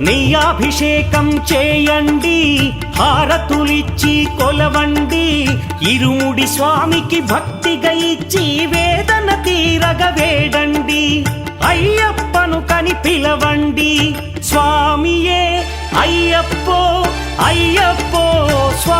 నెయ్యాభిషేకం చేయండి హారతులిచ్చి కొలవండి. ఇరుముడి స్వామికి భక్తిగా ఇచ్చి వేదన తీరగ వేడండి. అయ్యప్పను కని పిలవండి. స్వామియే అయ్యప్పో అయ్యప్పో స్వా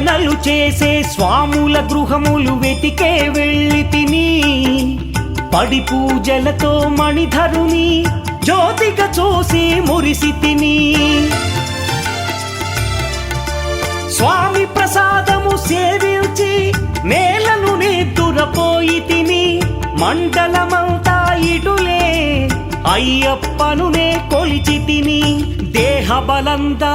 భజనలు చేసే స్వాముల గృహములు వెతికే వెళ్ళి తిని పడి పూజలతో మణిధరుని జ్యోతిగా చూసి మురిసి తిని. స్వామి ప్రసాదము సేవించి నేలను నిద్దురపోయి తిని మండలమంతా ఇటులే అయ్యప్పనునే కొలిచి తిని. పాదబలందా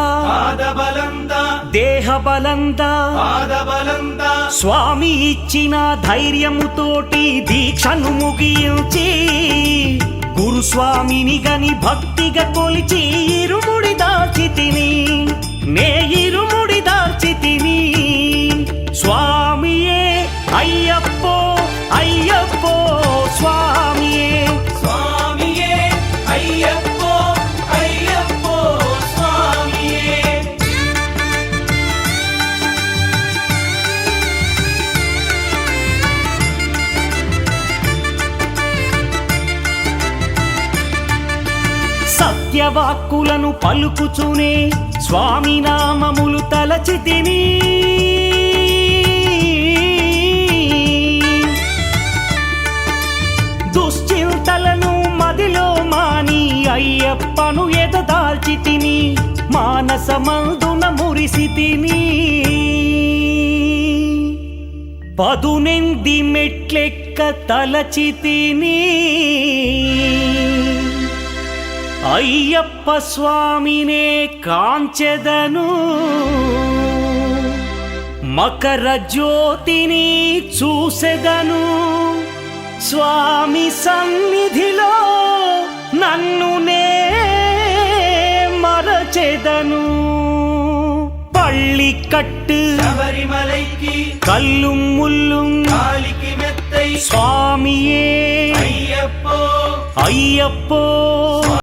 పాదబలందా స్వామి ఇచ్చిన ధైర్యముతోటి దీక్షను ముగించి గురుస్వామిని గని భక్తిగా కొలిచి ఇరుముడి దాచి తిని నే ఇరుముడి దాచి తిని స్వామియే అయ్యప్పో పుణ్యవాక్కులను పలుకుచునే స్వామి నామములు తలచి తిని. దుశ్చింతలను మదిలో మాని అయ్యప్పను ఎదదాల్చి తిని మానసమందున మురిసి తిని. పదునెంది మెట్లెక్క తలచి అయ్యప్ప స్వామినే కాంచెదను. మకర జ్యోతిని చూసెదను. స్వామి సన్నిధిలో నన్ను నే మరచెదను. పళ్ళి కట్టు శబరిమలైకి కల్లుం ముల్లుం కాలికి మెత్తై స్వామియే. అయ్యప్పో. అయ్యప్పో.